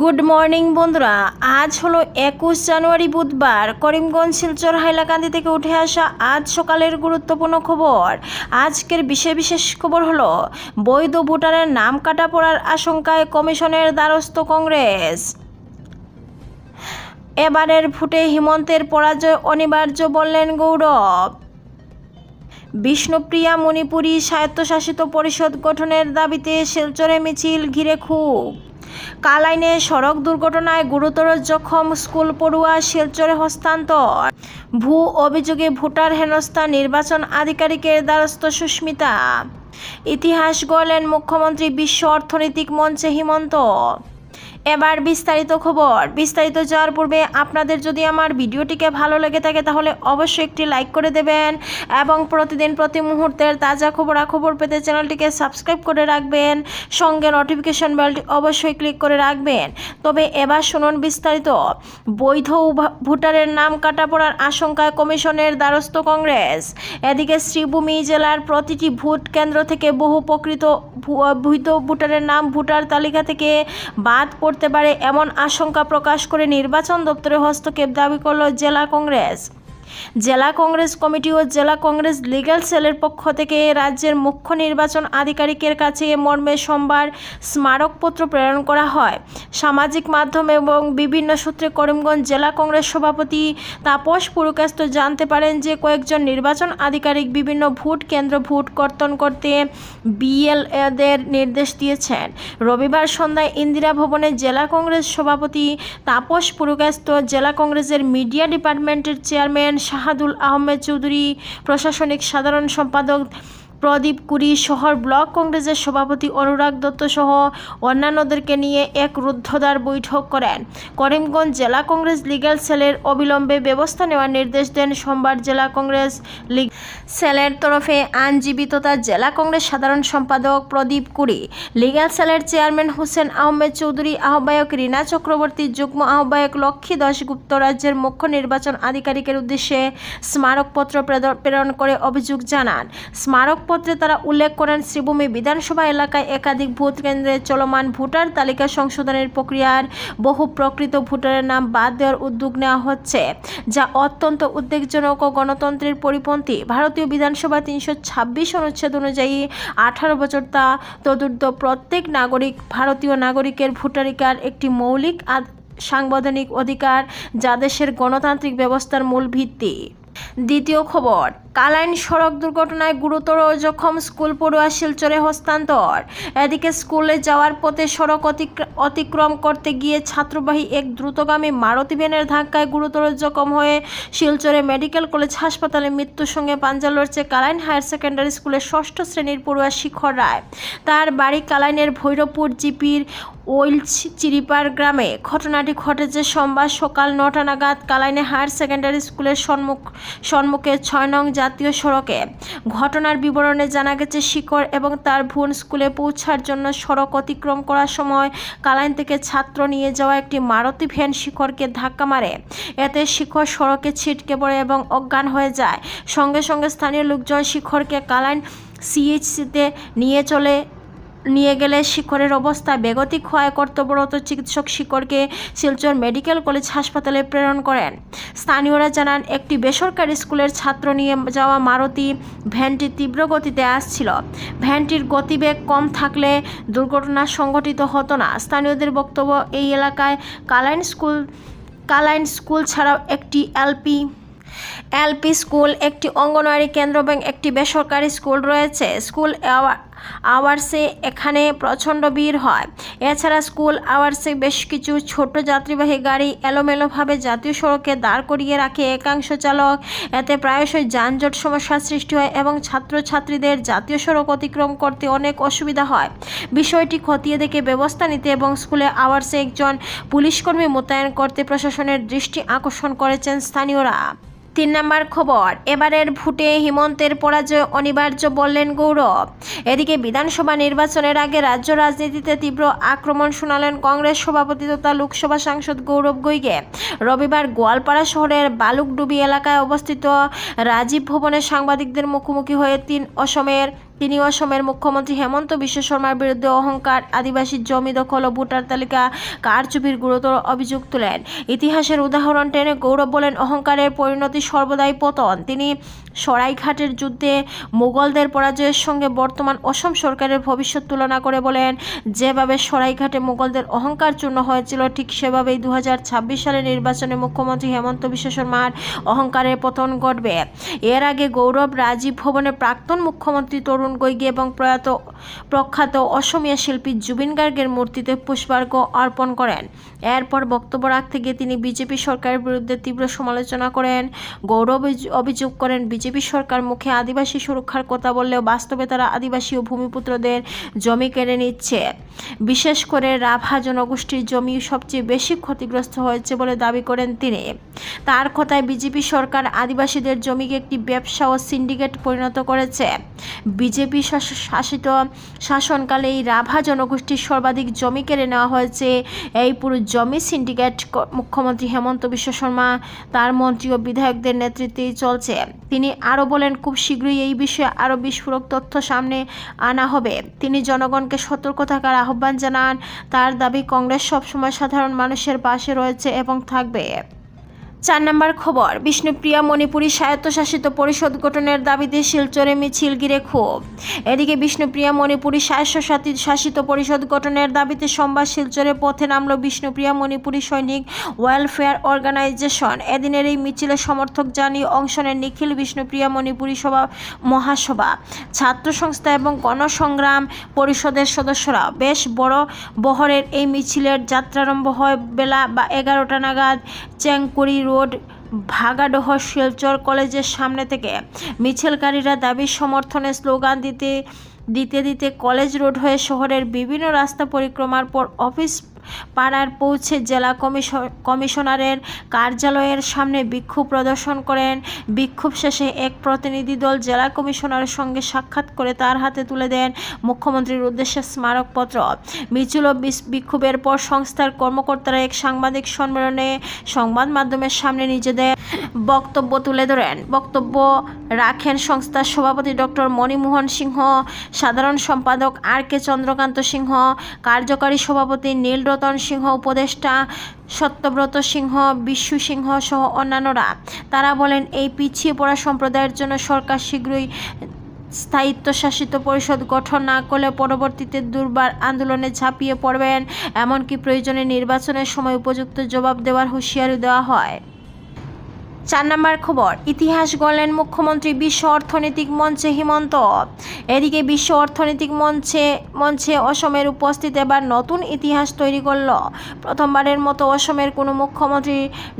Good morning বন্ধুরা। আজ হলো একুশ জানুয়ারি বুধবার। করিমগঞ্জ, শিলচর, হাইলাকান্দি থেকে উঠে আসা আজ সকালের গুরুত্বপূর্ণ খবর। আজকের বিশেষ বিশেষ খবর হলো, বৈধ ভোটারের নাম কাটা পড়ার আশঙ্কায় কমিশনের দ্বারস্থ কংগ্রেস। এবারের ভোটে হিমন্তের পরাজয় অনিবার্য বললেন গৌরব। বিষ্ণুপ্রিয়া মণিপুরী স্বায়ত্তশাসিত পরিষদ গঠনের দাবিতে শিলচরে মিছিল ঘিরে খুব কালাইনে সড়ক দুর্ঘটনায় গুরুতর জখম স্কুল পড়ুয়া শিলচরে হস্তান্তর। ভূ অভিযোগে ভোটার হেনস্থা নির্বাচন আধিকারিকের দ্বারস্থ সুস্মিতা। ইতিহাস গড়লেন মুখ্যমন্ত্রী বিশ্ব অর্থনৈতিক মঞ্চে হিমন্ত। এবার বিস্তারিত খবর। বিস্তারিত যাওয়ার পূর্বে আপনাদের যদি আমার ভিডিওটিকে ভালো লেগে থাকে, তাহলে অবশ্যই একটি লাইক করে দেবেন এবং প্রতিদিন প্রতি মুহূর্তের তাজা খবরাখবর পেতে চ্যানেলটিকে সাবস্ক্রাইব করে রাখবেন। সঙ্গে নোটিফিকেশন বেলটি অবশ্যই ক্লিক করে রাখবেন। তবে এবার শুনুন বিস্তারিত। বৈধ ভোটারের নাম কাটা পড়ার আশঙ্কায় কমিশনের দ্বারস্থ কংগ্রেস। এদিকে শ্রীভূমি জেলার প্রতিটি ভোট কেন্দ্র থেকে বহু প্রকৃত বৈধ ভোটারের নাম ভোটার তালিকা থেকে বাদ পড়তে পারে এমন আশঙ্কা প্রকাশ করে নির্বাচন দপ্তরে হস্তক্ষেপ দাবি করল জেলা কংগ্রেস। জেলা কংগ্রেস কমিটি ও জেলা কংগ্রেস লিগ্যাল সেলের পক্ষ থেকে রাজ্যের মুখ্য নির্বাচন আধিকারিকের কাছে এ মর্মে সোমবার স্মারকপত্র প্রেরণ করা হয়। সামাজিক মাধ্যম এবং বিভিন্ন সূত্রে করিমগঞ্জ জেলা কংগ্রেস সভাপতি তাপস পুরকাস্ত জানতে পারেন যে কয়েকজন নির্বাচন আধিকারিক বিভিন্ন ভোট কেন্দ্র ভোট কর্তন করতে বিএলএদের নির্দেশ দিয়েছেন। রবিবার সন্ধ্যায় ইন্দিরা ভবনে জেলা কংগ্রেস সভাপতি তাপস পুরকাস্ত, জেলা কংগ্রেসের মিডিয়া ডিপার্টমেন্টের চেয়ারম্যান শাহাদুল আহমেদ চৌধুরী প্রশাসনিক সাধারণ সম্পাদক প্রদীপ কুরি শহর ব্লক কংগ্রেসের সভাপতি অনুরাগ দত্ত সহ অন্যান্যদেরকে নিয়ে এক রুদ্ধদ্বার বৈঠক করেন। করিমগঞ্জ জেলা কংগ্রেস লিগ্যাল সেলের অবিলম্বে ব্যবস্থা নেওয়ার নির্দেশ দেন সোমবার জেলা কংগ্রেস লিগ সেলের তরফে আইনজীবী তথা জেলা কংগ্রেস সাধারণ সম্পাদক প্রদীপ কুরি লিগ্যাল সেলের চেয়ারম্যান হোসেন আহমেদ চৌধুরী, আহ্বায়ক রীনা চক্রবর্তী, যুগ্ম আহ্বায়ক লক্ষ্মী দাশগুপ্ত রাজ্যের মুখ্য নির্বাচন আধিকারিকের উদ্দেশ্যে স্মারকপত্র প্রেরণ করে অভিযোগ জানান। স্মারকপত্রে তারা উল্লেখ করেন, শ্রীভূমি বিধানসভা এলাকায় একাধিক ভোট কেন্দ্রে চলমান ভোটার তালিকা সংশোধনের প্রক্রিয়ার বহু প্রকৃত ভোটারের নাম বাদ দেওয়ার উদ্যোগ নেওয়া হচ্ছে, যা অত্যন্ত উদ্বেগজনক ও গণতন্ত্রের পরিপন্থী। ভারতীয় বিধানসভা তিনশো ছাব্বিশ অনুচ্ছেদ অনুযায়ী আঠারো বছর তা তদুর্ধ প্রত্যেক নাগরিক, ভারতীয় নাগরিকের ভোটাধিকার একটি মৌলিক সাংবিধানিক অধিকার যা দেশের গণতান্ত্রিক ব্যবস্থার মূল ভিত্তি। দ্বিতীয় খবর, কালাইন সড়ক দুর্ঘটনায় গুরুতর জখম স্কুল পড়ুয়া শিলচরে হস্তান্তর। এদিকে স্কুলে যাওয়ার পথে সড়ক অতিক্র- অতিক্রম করতে গিয়ে ছাত্রবাহী এক দ্রুতগামী মারুতি ভ্যানের ধাক্কায় গুরুতর জখম হয়ে শিলচরে মেডিকেল কলেজ হাসপাতালে মৃত্যুর সঙ্গে পাঞ্জা লড়ছে কালাইন হায়ার সেকেন্ডারি স্কুলের ষষ্ঠ শ্রেণির পড়ুয়া শিখর রায়। তার বাড়ি কালাইনের ভৈরবপুর জিপির ওইল চিরিপার গ্রামে। ঘটনাটি ঘটেছে সোমবার সকাল নটা নাগাদ কালাইনে হায়ার সেকেন্ডারি স্কুলের সম্মুখ সম্মুখে ছয় নং জাতীয় সড়কে। ঘটনার বিবরণে জানা গেছে শিকর এবং তার বোন স্কুলে পৌঁছার জন্য সড়ক অতিক্রম করার সময় কালাইন থেকে ছাত্র নিয়ে যাওয়া একটি মারুতি ভ্যান শিখরকে ধাক্কা মারে। এতে শিখর সড়কে ছিটকে পড়ে এবং অজ্ঞান হয়ে যায়। সঙ্গে সঙ্গে স্থানীয় লোকজন শিখরকে কালাইন সিএইচসিতে নিয়ে চলে নিয়ে গেলে শিখরের অবস্থা বেগতিক হওয়ায় কর্তব্যরত চিকিৎসক শিখরকে শিলচর মেডিকেল কলেজ হাসপাতালে প্রেরণ করেন। স্থানীয়রা জানান, একটি বেসরকারি স্কুলের ছাত্র নিয়ে যাওয়া মারুতি ভ্যানটি তীব্র গতিতে আসছিল। ভ্যানটির গতিবেগ কম থাকলে দুর্ঘটনা সংঘটিত হতো না। স্থানীয়দের বক্তব্য, এই এলাকায় কালাইন স্কুল কালাইন স্কুল ছাড়াও একটি এলপি এলপি স্কুল, একটি অঙ্গনওয়াড়ি কেন্দ্র এবং একটি বেসরকারি স্কুল রয়েছে। স্কুল আওয়ার্সে এখানে প্রচণ্ড ভিড় হয়। এছাড়া স্কুল আওয়ার্সে বেশ কিছু ছোট যাত্রীবাহী গাড়ি এলোমেলোভাবে জাতীয় সড়কে দাঁড় করিয়ে রাখে। একাংশ চালক এতে প্রায়শই যানজট সমস্যার সৃষ্টি হয় এবং ছাত্রছাত্রীদের জাতীয় সড়ক অতিক্রম করতে অনেক অসুবিধা হয়। বিষয়টি খতিয়ে দেখে ব্যবস্থা নিতে এবং স্কুলে আওয়ার্সে একজন পুলিশকর্মী মোতায়েন করতে প্রশাসনের দৃষ্টি আকর্ষণ করেছেন স্থানীয়রা। তিন নম্বর খবর। এবারের ভোটে হিমন্তের পরাজয় অনিবার্য বললেন গৌরব। এদিকে বিধানসভা নির্বাচনের আগে রাজ্য রাজনীতিতে তীব্র আক্রমণ শোনালেন কংগ্রেস সভাপতি তথা লোকসভা সাংসদ গৌরব গৈগে রবিবার গোয়ালপাড়া শহরের বালুকডুবি এলাকায় অবস্থিত রাজীব ভবনে সাংবাদিকদের মুখোমুখি হয়ে তিন অসমের তিনি অসমের মুখ্যমন্ত্রী হেমন্ত বিশ্ব শর্মার বিরুদ্ধে অহংকার, আদিবাসী জমি দখল ও ভোটার তালিকা কারচুপির গুরুতর অভিযোগ তুলেন? ইতিহাসের উদাহরণ টেনে গৌরব বলেন, অহংকারের পরিণতি সর্বদাই পতন। তিনি সরাইঘাটের যুদ্ধে মোগলদের পরাজয়ের সঙ্গে বর্তমান অসম সরকারের ভবিষ্যৎ তুলনা করে বলেন, যেভাবে সরাইঘাটে মোগলদের অহংকার চূর্ণ হয়েছিল, ঠিক সেভাবেই দু সালের নির্বাচনে মুখ্যমন্ত্রী হেমন্ত বিশ্ব শর্মার অহংকারের পতন ঘটবে। এর আগে গৌরব রাজীব ভবনে প্রাক্তন মুখ্যমন্ত্রী তরুণ গগৈ এবং প্রয়াত, প্রখ্যাত অসমীয়া শিল্পী জুবিন গার্গের মূর্তিতে পুষ্পার্ঘ অর্পণ করেন। এরপর বক্তব্য রাখতে গিয়ে তিনি বিজেপি সরকারের বিরুদ্ধে তীব্র সমালোচনা করেন। গৌরব অভিযোগ করেন, বিজেপি সরকার মুখে আদিবাসী সুরক্ষার কথা বললেও বাস্তবে তারা আদিবাসী ও ভূমিপুত্রদের জমি কেড়ে নিচ্ছে। বিশেষ করে রাভা জনগোষ্ঠীর জমি সবচেয়ে বেশি ক্ষতিগ্রস্ত হয়েছে বলে দাবি করেন তিনি। তার কথায় বিজেপি সরকার আদিবাসীদের জমিকে একটি ব্যবসা ও সিন্ডিকেট পরিণত করেছে। বিজেপি শাস- শাসিত শাসনকালে এই রাভা জনগোষ্ঠীর সর্বাধিক জমি কেড়ে নেওয়া হয়েছে। এই পুরো জমি সিন্ডিকেট মুখ্যমন্ত্রী হেমন্ত বিশ্ব শর্মা, তার মন্ত্রী ও বিধায়কদের নেতৃত্বেই চলছে। তিনি আরও বলেন, খুব শীঘ্রই এই বিষয়ে আরও বিস্ফোরক তথ্য সামনে আনা হবে। তিনি জনগণকে সতর্ক থাকার আহ্বান জানান। তার দাবি, কংগ্রেস সবসময় সাধারণ মানুষের পাশে রয়েছে এবং থাকবে। চার নম্বর খবর, বিষ্ণুপ্রিয়া মণিপুরী স্বায়ত্তশাসিত পরিষদ গঠনের দাবিতে শিলচরে মিছিল গিরে ক্ষোভ। এদিকে বিষ্ণুপ্রিয়া মণিপুরী স্বায়ত্তশাসিত, শাসিত পরিষদ গঠনের দাবিতে সোমবার শিলচরে পথে নামল বিষ্ণুপ্রিয়া মণিপুরী সৈনিক ওয়েলফেয়ার অর্গানাইজেশন। এদিনের এই মিছিলে সমর্থক জানিয়ে অংশ নেন নিখিল বিষ্ণুপ্রিয়া মণিপুরী সভা, মহাসভা। ছাত্র সংস্থা এবং গণসংগ্রাম পরিষদের সদস্যরা, বেশ বড় বহরের এই মিছিলের যাত্রারম্ভ হয় বেলা বা এগারোটা নাগাদ চেংকুড়ি রোড ভাগাডোহ শিলচর কলেজের সামনে থেকে মিছিলকারীরা দাবি সমর্থনে স্লোগান দিতে দিতে দিতে কলেজ রোড হয়ে শহরের বিভিন্ন রাস্তা পরিক্রমার পর অফিস পাড়ার পৌঁছে জেলা কমিশন, কমিশনারের কার্যালয়ের সামনে বিক্ষোভ প্রদর্শন করেন। বিক্ষোভ শেষে এক প্রতিনিধি দল জেলা কমিশনারের সঙ্গে সাক্ষাৎ করে তার হাতে তুলে দেন মুখ্যমন্ত্রীর উদ্দেশ্যে স্মারকপত্র। মিছিল ও বিক্ষোভের পর সংস্থার কর্মকর্তারা এক সাংবাদিক সম্মেলনে সংবাদ মাধ্যমের সামনে নিজেদের বক্তব্য তুলে ধরেন। বক্তব্য রাখেন সংস্থার সভাপতি ডক্টর মণিমোহন সিংহ, সাধারণ সম্পাদক আর কে চন্দ্রকান্ত সিংহ, কার্যকারী সভাপতি নীলরতন সিংহ উপদেষ্টা সত্যব্রত সিংহ বিশ্ব সিংহ সহ অন্যান্যরা। তারা বলেন, এই পিছিয়ে পড়া সম্প্রদায়ের জন্য সরকার শীঘ্রই স্থায়িত্বশাসিত পরিষদ গঠন না করলে পরবর্তীতে দুর্বার আন্দোলনে ঝাঁপিয়ে পড়বেন। এমনকি প্রয়োজনে নির্বাচনের সময় উপযুক্ত জবাব দেওয়ার হুঁশিয়ারি দেওয়া হয়। চার নম্বর খবর, ইতিহাস গড়লেন মুখ্যমন্ত্রী বিশ্ব অর্থনৈতিক মঞ্চে হিমন্ত। এদিকে বিশ্ব অর্থনৈতিক মঞ্চে মঞ্চে অসমের উপস্থিত এবার নতুন ইতিহাস তৈরি করল। প্রথমবারের মতো অসমের কোনো মুখ্যমন্ত্রী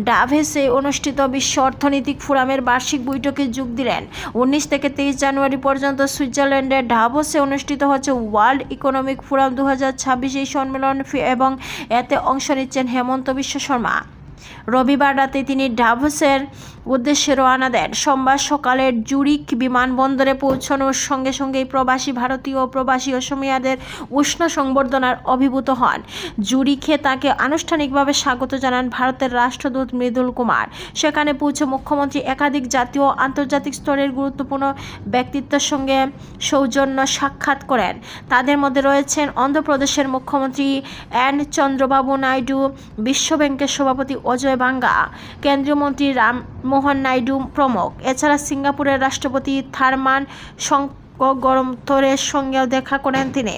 ডাভেসে অনুষ্ঠিত বিশ্ব অর্থনৈতিক ফোরামের বার্ষিক বৈঠকে যোগ দিলেন। উনিশ থেকে তেইশ জানুয়ারি পর্যন্ত সুইজারল্যান্ডের ডাভোসে অনুষ্ঠিত হচ্ছে ওয়ার্ল্ড ইকোনমিক ফোরাম দু হাজার ছাব্বিশ এই সম্মেলন এবং এতে অংশ নিচ্ছেন হেমন্ত বিশ্ব শর্মা। রবিবার রাতে তিনি ডাভোসের উদ্দেশ্যে রওনা দেন। সোমবার সকালে জুরিক বিমানবন্দরে পৌঁছানোর সঙ্গে সঙ্গেই প্রবাসী ভারতীয় প্রবাসী অসমিয়াদের উষ্ণ সংবর্ধনার অভিভূত হন। জুরিখে তাকে আনুষ্ঠানিকভাবে স্বাগত জানান ভারতের রাষ্ট্রদূত মৃদুল কুমার। সেখানে পৌঁছে মুখ্যমন্ত্রী একাধিক জাতীয় আন্তর্জাতিক স্তরের গুরুত্বপূর্ণ ব্যক্তিত্বের সঙ্গে সৌজন্য সাক্ষাৎ করেন। তাদের মধ্যে রয়েছেন অন্ধ্রপ্রদেশের মুখ্যমন্ত্রী এন চন্দ্রবাবু নাইডু বিশ্বব্যাংকের সভাপতি অজয় বাঙ্গা, কেন্দ্রীয় মন্ত্রী রামমোহন নাইডু প্রমুখ। এছাড়া সিঙ্গাপুরের রাষ্ট্রপতি থারমান গরমথরের সঙ্গেও দেখা করেন তিনি।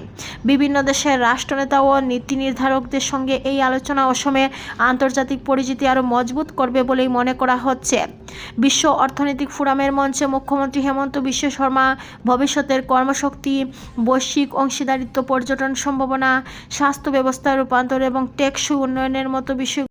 বিভিন্ন দেশের রাষ্ট্রনেতা ও নীতি নির্ধারকদের সঙ্গে এই আলোচনা অসমে আন্তর্জাতিক পরিচিতি আরও মজবুত করবে বলেই মনে করা হচ্ছে। বিশ্ব অর্থনৈতিক ফোরামের মঞ্চে মুখ্যমন্ত্রী হেমন্ত বিশ্ব শর্মা, ভবিষ্যতের কর্মশক্তি, বৈশ্বিক অংশীদারিত্ব, পর্যটন সম্ভাবনা, স্বাস্থ্য ব্যবস্থার রূপান্তর এবং টেকসই উন্নয়নের মতো বিষয়